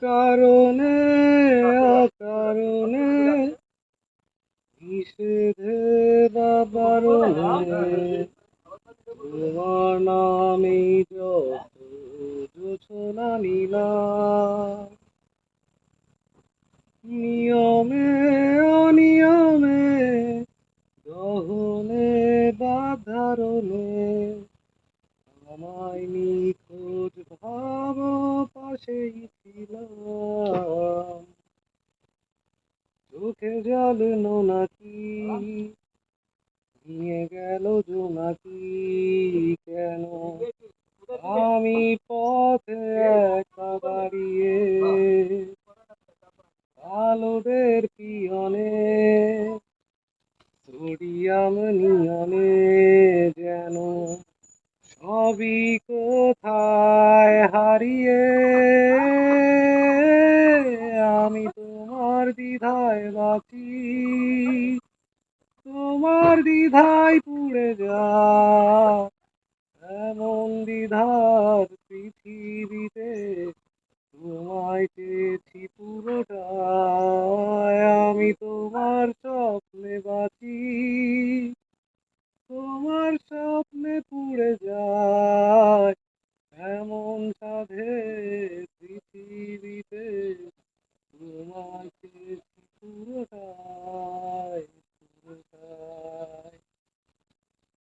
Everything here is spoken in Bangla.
কারণে, অকারণে নিষেধে বারণে তোমার নামে যত জোছনা নীলা। নিয়মে, অনিয়মে, দহনে, বাধারণে। আমায় নিখোঁজ ভাব পাশেই চোখে জল নাকি? নিয়ে গেল জোনাকি কেন? আমি পথে একা দাঁড়িয়ে আলোদের পিয়নে, সোডিয়াম নিয়নে যেন সবই কোথায় হারিয়ে হৃদয় বাঁচি তোমার দ্বিধায় পুড়ে যা এমন দ্বিধার পৃথিবীতে তোমায় পেয়েছি পুরোটা আমি তোমার স্বপ্নে বাঁচি। তোমার সব